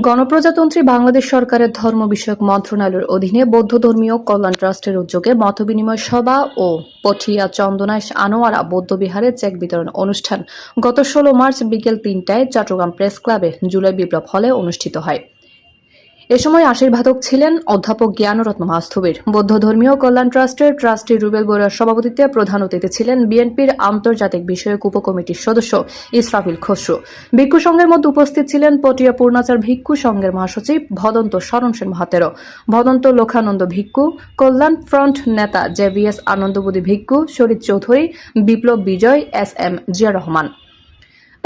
গণপ্রজাতন্ত্রী বাংলাদেশ সরকারের ধর্ম বিষয়ক মন্ত্রণালয়ের অধীনে বৌদ্ধ ধর্মীয় কল্যাণ ট্রাস্টের উদ্যোগে মতবিনিময় সভা ও পঠিয়া চন্দনাশ আনোয়ারা বৌদ্ধবিহারে চেক বিতরণ অনুষ্ঠান গত ষোলো মার্চ বিকেল তিনটায় চট্টগ্রাম প্রেস ক্লাবে জুলাই বিপ্লব হলে অনুষ্ঠিত হয়। এ সময় আশীর্বাদক ছিলেন অধ্যাপক জ্ঞানরত্ন মাস্থবির বৌদ্ধ ধর্মীয় কল্যাণ ট্রাস্টের ট্রাস্টি রুবেল বড়ুয়ার সভাপতিত্বে প্রধান অতিথি ছিলেন বিএনপির আন্তর্জাতিক বিষয়ক উপকমিটির সদস্য ইসরাফিল খসরু। ভিক্ষু সংঘের মধ্যে উপস্থিত ছিলেন পটিয়া পূর্ণাচার ভিক্ষু সংঘের মহাসচিব ভদন্ত শরণ সেন মহাতেরো ভদন্ত লোকানন্দ ভিক্ষু, কল্যাণ ফ্রন্ট নেতা জেভিএস আনন্দবুদী Bhikkhu শরীদ Chowdhury, Biplob Bijoy, S M Zia Rahman.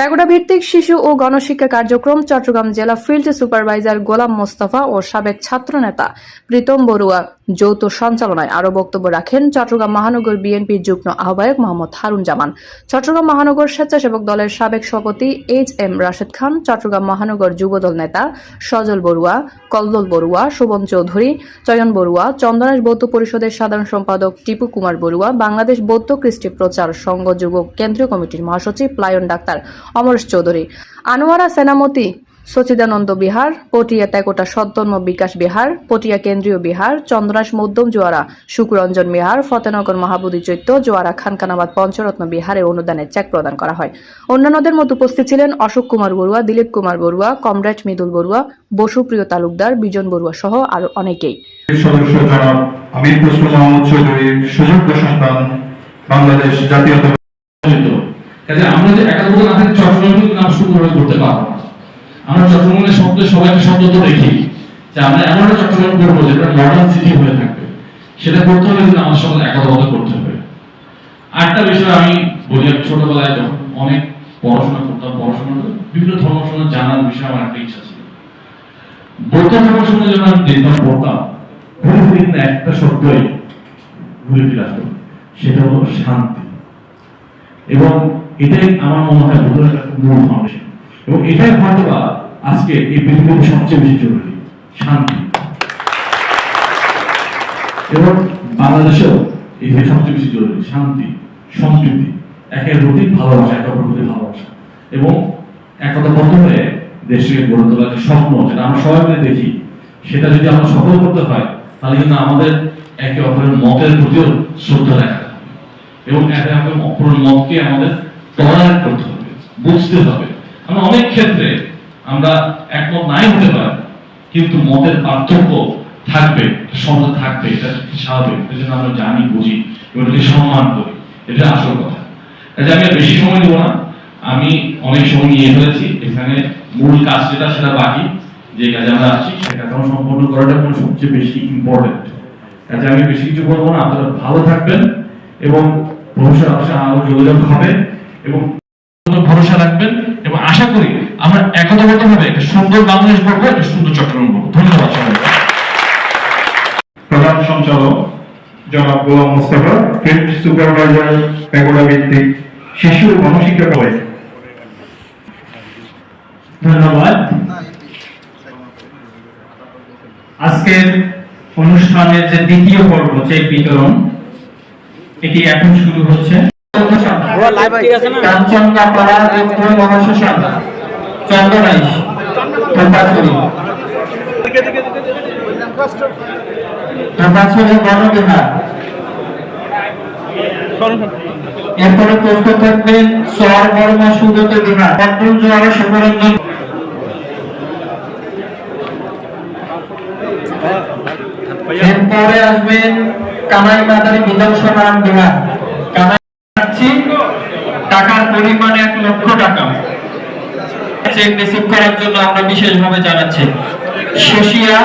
Pagoda ভিত্তিক শিশু ও গণশিক্ষা কার্যক্রম, চট্টগ্রাম জেলা ফিল্ড সুপারভাইজার গোলাম মোস্তফা ও সাবেক ছাত্রনেতা প্রীতম বড়ুয়া যৌথ সঞ্চালনায় আরও বক্তব্য রাখেন চট্টগ্রাম মহানগর বিএনপির যুগ্ম আহ্বায়ক মোহাম্মদ হারুন জামান। চট্টগ্রাম মহানগর স্বেচ্ছাসেবক দলের সাবেক সভাপতি এইচ এম রাশেদ খান, চট্টগ্রাম মহানগর যুবদল নেতা সজল বড়ুয়া, কল্লোল বড়ুয়া, শোভন চৌধুরী, চয়ন বড়ুয়া, চন্দনাশ বৌদ্ধ পরিষদের সাধারণ সম্পাদক টিপু কুমার বড়ুয়া, বাংলাদেশ বৌদ্ধ কৃষ্টি প্রচার সংঘ যুব কেন্দ্রীয় কমিটির মহাসচিব লায়ন ডাক্তার অমরেশ চৌধুরী। আনোয়ারা সেনামতি, সচিদানন্দ বিহার, পটিয়া তেকোটা সদ্দন্ম বিকাশ বিহার, পটিয়া কেন্দ্রীয় বিহার, চন্দ্রাস মধ্যম জোয়ারা সুকুরঞ্জন বিহার, ফতেনগর মহাবোধি চৈত্য, জোয়ারা খানকানাবাদ পঞ্চরত্ন বিহারে অনুদানের চেক প্রদান করা হয়। অন্যান্যদের মধ্যে উপস্থিত ছিলেন অশোক কুমার বড়ুয়া, দিলীপ কুমার বড়ুয়া, কমরেড মৃদুল বড়ুয়া, বসুপ্রিয় তালুকদার, বিজন বড়ুয়া সহ আরও অনেকেই। আমির যে একাত্তর না থাকি চট্টগ্রাম কিন্তু নাম সুন্দরভাবে করতে পারব। আমরা চট্টগ্রামের শব্দ সবাইকে শব্দ তো দেখি, যে আমরা এমন একটা চট্টগ্রাম করব যেটা মডার্ন সিটি হয়ে থাকবে। সেটা করতে হলে কিন্তু আমাদের সঙ্গে একতাবদ্ধ করতে হবে। আরেকটা বিষয় আমি বলি ছোটবেলায় যখন অনেক পড়াশোনা করতাম, পড়াশোনা বিভিন্ন ধর্ম সম্বন্ধে জানার বিষয়ে আমার একটা ইচ্ছা ছিল। বৌদ্ধ ধর্ম সম্বন্ধে যখন আমি দেখতাম পড়তাম, ঘুরে ফিরে কিন্তু একটা শব্দই ঘুরে ফিরে আসতো সেটা হলো শান্তি। এবং এটাই আমার মনে হয় ভোটের মূল ফাউন্ডেশন এবং এটাই হয়তো আজকে এই পৃথিবীতে সবচেয়ে বেশি জরুরি, শান্তি। এবং বাংলাদেশেও এটাই সবচেয়ে বেশি জরুরি, শান্তি সম্প্রীতি একের প্রতি ভালোবাসা একে প্রতি ভালোবাসা। এবং একতাবদ্ধ হয়ে দেশকে গড়ে তোলার যে স্বপ্ন, যেটা আমরা সবাই মিলে দেখি, সেটা যদি আমরা সফল করতে হয়, তাহলে কিন্তু আমাদের একে অপরের মতের প্রতিও শ্রদ্ধা হবে এবং একে অপরের মতকে আমাদের টলারেট করতে হবে, বুঝতে হবে। আমরা অনেক ক্ষেত্রে আমরা একমত নাই হতে পারি, কিন্তু মতের পার্থক্য থাকবে সমাজে থাকবে, এটা স্বাভাবিক? এই জন্য আমরা জানি, বুঝি এটাকে সম্মান করি, এটা আসল কথা। কাজে আমি বেশি সময় দেবো না। আমি অনেক সময় নিয়ে ফেলেছি, এখানে মূল কাজ যেটা, সেটা বাকি। যে কাজে আমরা আসছি সে কাজ সম্পন্ন করাটা কোনো সবচেয়ে বেশি ইম্পর্টেন্ট কাজে আমি বেশি কিছু বলব না, আপনারা ভালো থাকবেন, এবং ভবিষ্যৎ আরও যোগাযোগ হবে। এবং ভরসা রাখবেন এবং আশা করি আমরা একতাবদ্ধ ভাবে একটা সুন্দর বাংলাদেশ গড়বো একটা সুন্দর চট্টগ্রাম গড়বো। ধন্যবাদ সবাইকে। প্রধান সঞ্চালক জনাব Golam Mostafa field supervisor pagoda ভিত্তিক শিশু গণশিক্ষা কলেজ। ধন্যবাদ। আজকের অনুষ্ঠানের যে দ্বিতীয় পর্ব চেক বিতরণ এটি এখন শুরু হচ্ছে। কাঞ্চনপাড়া যুক্ত মহাশাসন চন্দ্রনাইশ ধোপাছড়ি ধোপাছড়ি গণবিহার এরপরে প্রস্তুত থাকবেন চর বর্মা সুগত বিহার। জোয়ারা শুভরঞ্জন এরপরে আসবেন কানাই মাদারি বিধানসভা টাকার পরিমাণ এক লক্ষ টাকা। চেক রিসিভ করার জন্য আমরা বিশেষভাবে জানাচ্ছি। শশিয়া।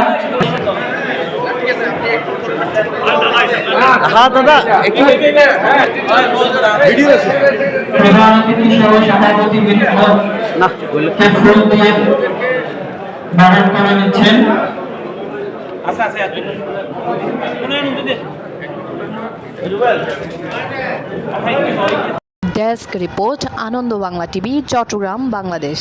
প্রধান অতিথি সহ সভাপতি কে ফুল দিয়ে বরণ করে নিচ্ছেন। Desk report Ananda Bangla TV Chattogram Bangladesh.